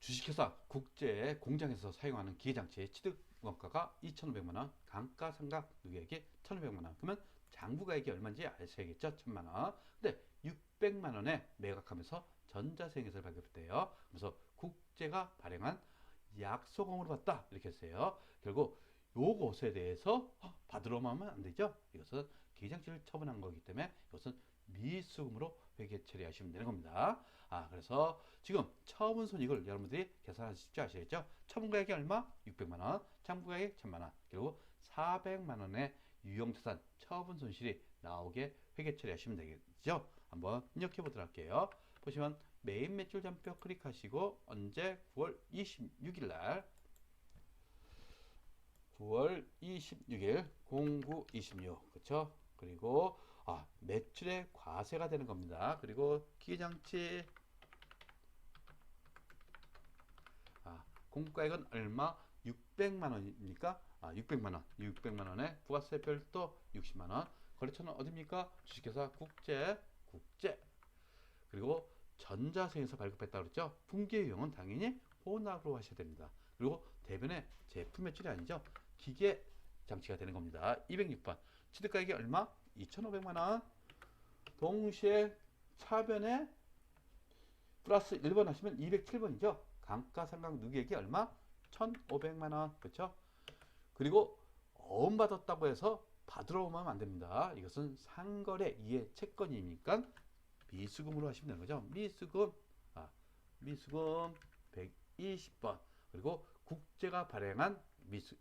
주식회사 국제 공장에서 사용하는 기계장치 취득 원가가 2,500만 원, 감가상각 누계액이 1,500만 원. 그러면 장부가액이 얼마인지 아셔야겠죠? 1,000만 원. 근데 600만 원에 매각하면서 전자생에서 발급돼요. 그래서 국제가 발행한 약소금으로 받다 이렇게 했어요. 결국 요것에 대해서 어, 받으러만 하면 안 되죠. 이것은 기장치를 처분한 거기 때문에 이것은 미수금으로 회계 처리하시면 되는 겁니다. 아 그래서 지금 처분 손익을 여러분들이 계산하실 줄 아시겠죠? 처분가액이 얼마? 600만 원, 장부가액 1000만 원, 그리고 400만 원의 유형자산 처분 손실이 나오게 회계 처리하시면 되겠죠? 한번 입력해 보도록 할게요. 보시면 메인 매출 잔표 클릭하시고 언제 9월 26일 날 9월 26일 0926 그렇죠? 그리고 아, 매출의 과세가 되는 겁니다. 그리고 기장치 아, 공가액은 얼마? 600만 원입니까? 아, 600만 원. 600만 원에 부가세 별도 60만 원. 거래처는 어디입니까? 주식회사 국제 국제. 그리고 전자세에서 발급했다 그랬죠? 분기 유형은 당연히 혼합으로 하셔야 됩니다. 그리고 대변에 제품 매출이 아니죠. 기계 장치가 되는 겁니다. 206번. 취득가액이 얼마? 2,500만 원. 동시에 차변에 플러스 1번 하시면 207번이죠. 감가상각 누계액이 얼마? 1,500만 원. 그렇죠? 그리고 어음 받았다고 해서 받으러 오면 안 됩니다. 이것은 상거래 이해 채권이니까 미수금으로 하시면 되는 거죠. 미수금 아, 미수금 120번. 그리고 국제가 발행한 미수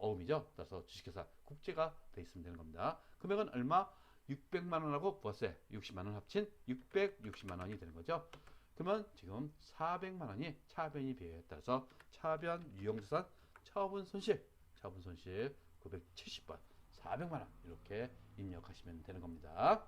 어음이죠. 따라서 주식회사 국제가 돼 있으면 되는 겁니다. 금액은 얼마? 600만 원하고 부가세 60만 원 합친 660만 원이 되는 거죠. 그러면 지금 400만 원이 차변이 비해에 따라서 차변 유형자산 처분 손실 처분 손실 970번 400만 원 이렇게 입력하시면 되는 겁니다.